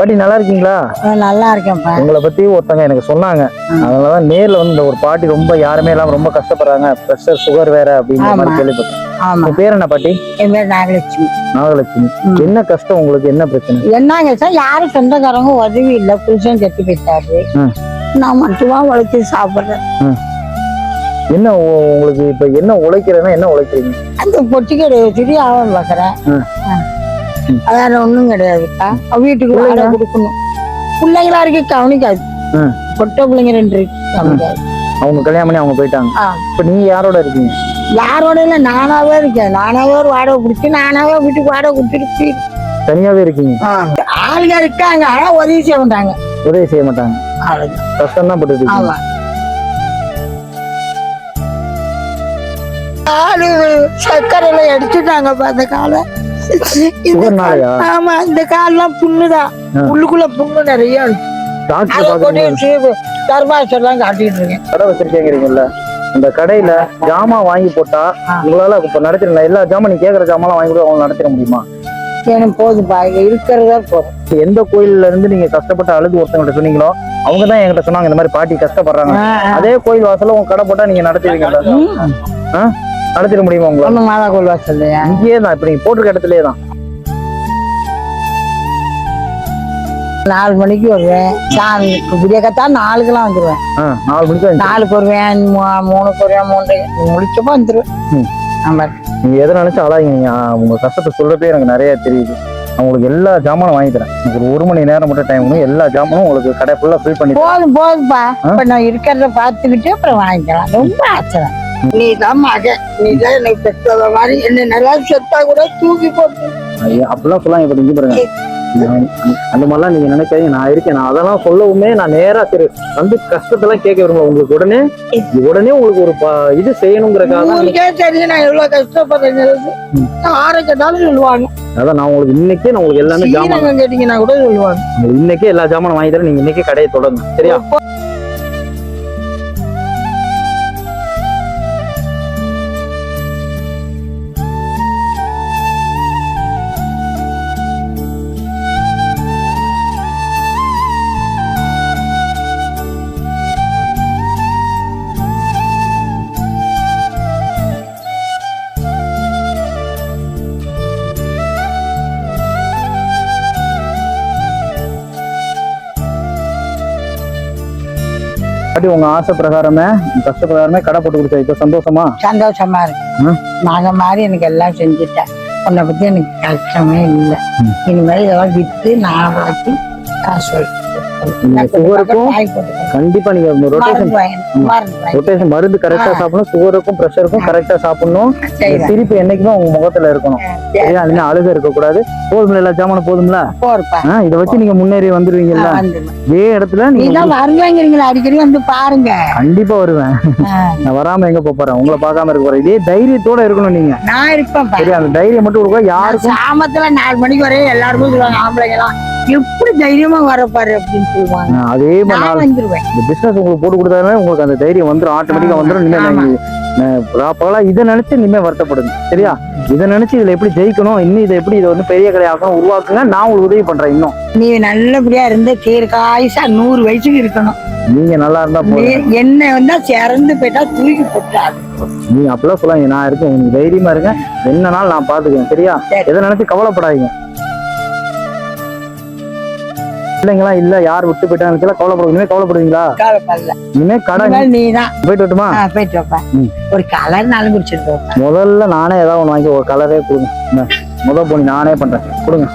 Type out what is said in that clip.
பாட்டி நல்லா இருக்கீங்களா? நல்லா இருக்கேன்ப்பா. உங்களை பத்தி ஒருத்தங்க எனக்கு சொன்னாங்க. அதனாலதான் நேர்ல வந்து ஒரு பாட்டி ரொம்ப யாருமே இல்லாம ரொம்ப கஷ்டப்படுறாங்க. பிரஷர் சுகர் வேற அப்படிங்கிற மாதிரி. கேள்விப்பட்டேன். உங்க பேர் என்ன பாட்டி? என் பேர் நாகலட்சுமி. நாகலட்சுமி. என்ன கஷ்டம் உங்களுக்கு? என்ன பிரச்சனை? என்னங்க சார் யாரும் சொந்தக்காரங்க உதவி இல்லை புருஷன் செத்து போயிட்டாரு. நான் மட்டுமா உழைச்சி சாப்பிட்றேன். என்ன உங்களுக்கு இப்ப என்ன உழைக்கிறேன்னா என்ன உழைக்கிறீங்க? அந்த பொட்டி கடை வச்சுட்டு ஆவணம் பார்க்குறேன். ம். வேற ஒன்றும் கிடையாதுப்பா அவ வீட்டுக்கு வாடகை பிள்ளைங்க? கொடுக்கணும். பிள்ளைங்களா இருக்கு கவனிக்காது. பொட்டை பிள்ளைங்க ரெண்டு இருக்கு கவனிக்காது. அவங்க கல்யாணம் பண்ணி அவங்க போயிட்டாங்க. இப்ப நீங்க யாரோட இருக்கீங்க? யாரோட இல்லை நானாவே இருக்கேன். நானாவே ஒரு வாடகை பிடிச்சி நானாவே வீட்டுக்கு வாடகை கொடுத்துட்டு போயிரு- தனியாவே இருக்கீங்க? ஆளுங்க இருக்காங்க ஆனா உதவி செய்ய மாட்டாங்க. உதவி செய்ய மாட்டாங்க. கஷ்டம் தான் பட்டு காலு சக்கரையில எடுத்துட்டாங்கப்பா அந்த காலை இந்த சுகர்னாலயா? கால்- ஆமா இந்த கால்லாம் புண்ணுதான். உள்ளுக்குள்ள புண்ணு நிறைய தர்மாசெல்லாம் காட்டிட்டு இருக்கேன். கடை இந்த கடையில ஜாமான் வாங்கி போட்டா. உங்களால இப்ப நடத்திட எல்லா ஜாமான் நீங்க கேக்குற ஜாமான் வாங்கி கூட அவங்க நடத்திட முடியுமா? எனக்கு போதுப்பா இங்க இருக்கிறதா போதும். எந்த கோயில்ல இருந்து நீங்க கஷ்டப்பட்டு அழுது ஒருத்தவங்கள்ட்ட சொன்னீங்களோ அவங்க தான் என்கிட்ட சொன்னாங்க இந்த மாதிரி பாட்டி கஷ்டப்படுறாங்க. அதே கோயில் வாசல்ல உங்க கடை போட்டா நீங்க நடத்துவீங்கல்ல நடத்திட முடியுமா உங்களால? ஒண்ணு மாதா கோயில் வாசல்லையா இங்கேயே தான் இப்ப நீங்க போட்டிருக்க இடத்துலயே தான் நாலு மணிக்கு வருவேன். சாமி விடியக்கத்தா நாலுக்கெல்லாம் வந்துருவேன். நாலு மணிக்கு நாலுக்கு வருவேன் மூணுக்கு வருவேன் மூன்று. முடிச்சப்போ வந்துருவேன். ஆமா நீங்க எதை நினைச்சு அழாதீங்க நீங்க உங்க கஷ்டத்தை சொல்றதே எனக்கு நிறைய தெரியுது. உங்களுக்கு எல்லா ஜாமானும் வாங்கி தரேன். எனக்கு ஒரு மணி நேரம் மட்டும் டைம் எல்லா ஜாமானும் உங்களுக்கு கடை ஃபுல்லா ஃபில் பண்ணி. போதும் போதும்பா. ஆ? இப்ப நான் இருக்கிறத பார்த்துக்கிட்டு அப்புறம் வாங்கிக்கலாம். ரொம்ப ஆசை நீ தான் மகன் நீ தான் எனக்கு பெற்றத மாதிரி என்ன நல்லா செத்தா கூட தூக்கி போட்டு. ஐயா, அப்படிலாம் சொல்லாங்க இப்ப பாருங்க. அந்த மாதிரிலாம் நீங்க நினைக்காதீங்க நான் இருக்கேன். நான் அதெல்லாம் சொல்லவுமே நான் நேரா சரி வந்து கஷ்டத்தெல்லாம் கேட்க விரும்பல. உங்களுக்கு உடனே உடனே உங்களுக்கு ஒரு இது செய்யணுங்கிறக்காக உங்களுக்கே தெரியும் நான் எவ்வளவு கஷ்டப்படுறேங்கிறது. ஆரை கேட்டாலும் சொல்லுவாங்க. அதான் நான் உங்களுக்கு இன்னைக்கே நான் உங்களுக்கு எல்லாமே ஜாமான் கேட்டீங்கன்னா கூட சொல்லுவாங்க. இன்னைக்கே எல்லா ஜாமானும் வாங்கி தரேன். நீங்க இன்னைக்கே கடையை தொடங்க. சரியா? பாட்டி உங்க ஆசை பிரகாரமே கஷ்ட பிரகாரமே கடை போட்டு கொடுத்தா இப்ப சந்தோஷமா? சந்தோஷமா இருக்கு. மகன் மாதிரி எனக்கு எல்லாம் செஞ்சுட்டேன். உன்னை பத்தி எனக்கு கஷ்டமே இல்லை. இனிமேல் இதெல்லாம் வித்து நான் வளர்த்து காசு நீங்க சுகருக்கும் கண்டிப்பா நீங்க ரொட்டேஷன் ரொட்டேஷன் மருந்து கரெக்டா. சாப்பிடணும் சுகருக்கும் ப்ரெஷருக்கும் கரெக்டா சாப்பிடணும். சிரிப்பு என்னைக்குமே உங்க முகத்துல இருக்கணும். அதுல அழுக இருக்க கூடாது போதும்ல எல்லா ஜாமானும் போதும்ல? இதை வச்சு நீங்க முன்னேறி வந்துருவீங்கல்ல? இதே இடத்துல நீங்க வருவாங்கிறீங்களா அடிக்கடி வந்து பாருங்க. கண்டிப்பா வருவேன். நான் வராம எங்க போறேன்? உங்களை பார்க்காம இருக்க போறேன். இதே தைரியத்தோட இருக்கணும் நீங்க. நான் இருப்பேன் சரி அந்த தைரியம் மட்டும் கொடுக்க யாருக்கும் சாமத்துல நாலு மணிக்கு வரையும் எல்லாருக்கும் சொல்லுவாங்க எப்படி தைரியமா வரப்பாரு அப்படின்னு சொல்லுவாங்க. அதே மாதிரி நாள் வந்துருவேன் இந்த பிசினஸ் உங்களுக்கு போட்டு கொடுத்தாலே உங்களுக்கு அந்த தைரியம் வந்துடும் ஆட்டோமேட்டிக்கா வந்துடும் இனிமே ஆமா. நீங்க பகலா இதை நினைச்சு இனிமே வருத்தப்படுங்க சரியா? இதை நினைச்சு இதுல எப்படி ஜெயிக்கணும்? இன்னும் இதை எப்படி இதை வந்து பெரிய கடையாக்கணும் உருவாக்குங்க. நான் உங்களுக்கு உதவி பண்றேன் இன்னும். நீ நல்லபடியா இருந்து தீர்க்காயுசா நூறு வயசுக்கு இருக்கணும். நீங்க நல்லா இருந்தா போதும் நீ- என்ன வந்தா சிறந்து போயிட்டா தூக்கி போட்டாது நீங்க அப்பெல்லாம் சொல்லாங்க நான் இருக்கேன். தைரியமா இருங்க. என்னனாலும் நான் பாத்துக்கிறேன் சரியா? சரி. எதை நினைச்சு கவலைப்படாதீங்க. இல்லைங்களா இல்ல யார் விட்டு போயிட்டாங்க கவலைப்படுங்க இனிமே கவலைப்படுவீங்களா? கவலைப்படல. இனிமே கடை நீ தான் போயிட்டு வரட்டுமா? போயிட்டு வைப்பேன். ஒரு கலர்னாலும் குடிச்சிட்டு வைப்பேன் முதல்ல நானே ஏதாவது ஒன்று வாங்கி ஒரு கலரே கொடுங்க. இந்த முத போனி நானே பண்றேன். கொடுங்க.